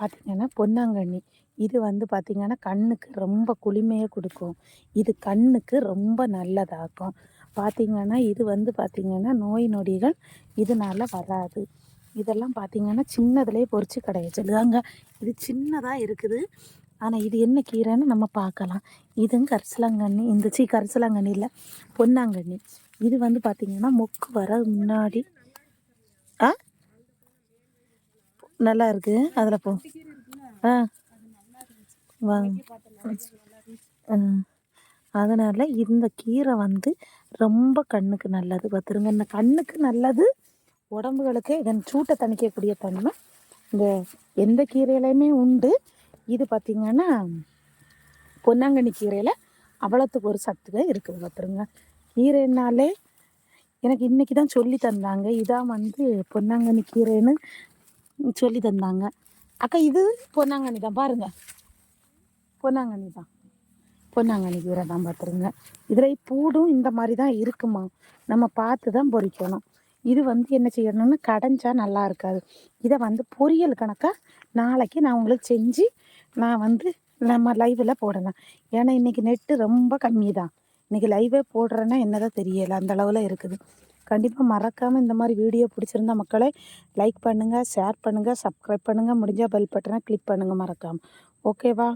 பார்த்திங்கன்னா பொன்னாங்கண்ணி. இது வந்து பார்த்திங்கன்னா கண்ணுக்கு ரொம்ப குளிமையை கொடுக்கும். இது கண்ணுக்கு ரொம்ப நல்லதாக்கும். பார்த்திங்கன்னா இது வந்து பார்த்திங்கன்னா நோய் நொடிகள் இதனால வராது. இதெல்லாம் பார்த்திங்கன்னா சின்னதுலேயே பொறிச்சு கடைய சொல்லுவாங்க. இது சின்னதாக இருக்குது. ஆனால் இது என்ன கீரைன்னு நம்ம பார்க்கலாம். இதுவும் கரிசலாங்கண்ணி இந்த சீ கரிசலாங்கண்ணி இல்லை பொன்னாங்கண்ணி. இது வந்து பார்த்திங்கன்னா மொக்கு வர முன்னாடி ஆ? நல்லா இருக்கு அதில் போ. ஆ. வாங்க ஆ. அதனால் இந்த கீரை வந்து ரொம்ப கண்ணுக்கு நல்லது. பார்த்துருங்க இந்த கண்ணுக்கு நல்லது உடம்புகளுக்கு இதன் சூட்டை தணிக்கக்கூடிய தன்மை இந்த எந்த கீரையிலையுமே உண்டு. இது பார்த்திங்கன்னா பொன்னாங்கண்ணி கீரையில் அவ்வளோத்துக்கு ஒரு சத்துகள் இருக்குது பார்த்துருங்க கீரைனாலே எனக்கு இன்றைக்கி தான் சொல்லி தந்தாங்க. இதான் வந்து பொன்னாங்கண்ணி கீரைன்னு சொல்லி தந்தாங்க. அக்கா இது பொன்னாங்கண்ணி தான். பாருங்கள் பொன்னாங்கண்ணி தான். பொன்னாங்கண்ணி கீரை தான் பார்த்துருங்க. இதில் பூடும் இந்த மாதிரி தான் இருக்குமா? நம்ம பார்த்து தான் பொறிக்கணும். இது வந்து என்ன செய்யணும்னு கடைஞ்சா நல்லா இருக்காது. இதை வந்து பொரியல் கணக்காக நாளைக்கு நான் உங்களுக்கு செஞ்சு நான் வந்து நம்ம லைவில் போடலாம். ஏன்னா இன்றைக்கி நெட்டு ரொம்ப கம்மி தான் இன்றைக்கி லைவே போடுறேன்னா என்னதான் தெரியலை. அந்த அளவில் இருக்குது. கண்டிப்பாக மறக்காமல் இந்த மாதிரி வீடியோ பிடிச்சிருந்தா மக்களை லைக் பண்ணுங்கள் ஷேர் பண்ணுங்கள் சப்ஸ்கிரைப் பண்ணுங்கள் முடிஞ்சால் பெல் பட்டனை கிளிக் பண்ணுங்கள் மறக்காமல் ஓகேவா